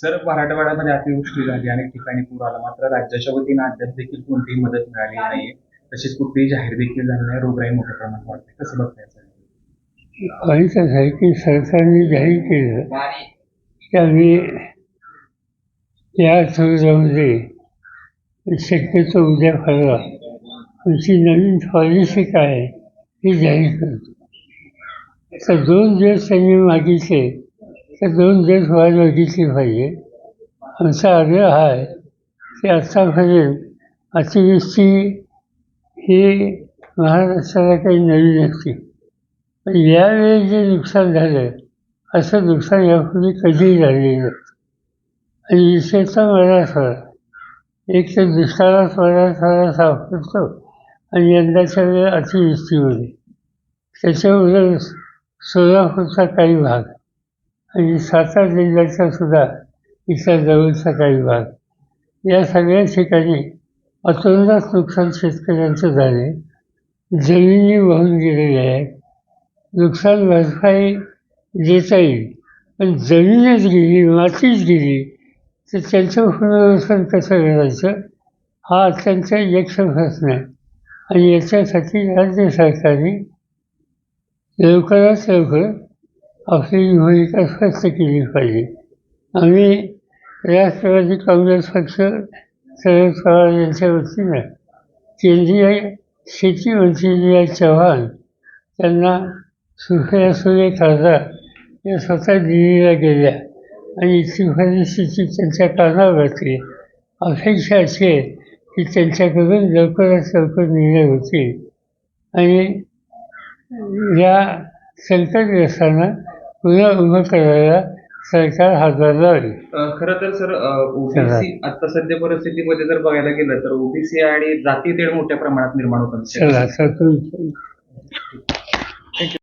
Sir मराठवाड्यामध्ये अतिवृष्टी झाली अनेक ठिकाणी पूर आला. मात्र राज्याच्या वतीनं अद्याप देखील कोणतीही मदत मिळाली नाही. तसेच कुठलीही जाहीर देखील झाली नाही. रोगराई मोठ्या प्रमाणात वाढते. कसं बघताय सर? व्हायचंच आहे की सरकारने जाहीर केलं. की आम्ही या आठवड्यामध्ये शक्यतो उद्या परवा आमची नवीन पॉलिसी काय आहे ही जाहीर करतो. तर दोन दिवस त्यांनी मागितले. तर दोन दिवस वाट बघितली पाहिजे आमचा आग्रह हा आहे की आत्तापर्यंत अतिवृष्टी ही महाराष्ट्राला काही नवीन नसती पण यावेळी जे नुकसान झालं असं नुकसान यापूर्वी कधीही झालेलं नसतं आणि विशेषतः मराठवाडा. एक तर दुष्काळात मराठवाडा सापडतो आणि यंदाच्या वेळेला अतिवृष्टीमध्ये. त्याच्याबरोबर सोलापूरचा काही भाग. आणि सातारा जिल्ह्याचा सुद्धा इथल्या जवळचा काही भाग या सगळ्या ठिकाणी अतोनात नुकसान शेतकऱ्यांचं झाले. जमिनी वाहून गेलेल्या आहेत. नुकसान भरपाई देता येईल. पण जमीनच गेली मातीच गेली तर त्यांचं पुनर्वसन कसं करायचं? हा अत्यंत यक्ष प्रश्न आहे. आणि याच्यासाठी राज्य सरकारने लवकरात लवकर आपली भूमिका स्पष्ट केली पाहिजे. आम्ही राष्ट्रवादी काँग्रेस पक्ष शरद पवार यांच्या वतीनं केंद्रीय शेती मंत्री निया चव्हाण त्यांना सुफया सुरे खासदार या स्वतः दिल्लीला गेल्या आणि इथली परिस्थिती त्यांच्या कानावर घातली. अपेक्षा अशी आहे की त्यांच्याकडून लवकरात लवकर निर्णय होतील. आणि या संकटग्रस्तांना पुन्हा उभं करायला सरकार हातभार लावेल खरं तर सर ओबीसी आता सध्या परिस्थितीमध्ये जर बघायला गेलं तर ओबीसी आणि जाती तेढ मोठ्या प्रमाणात निर्माण होतात चला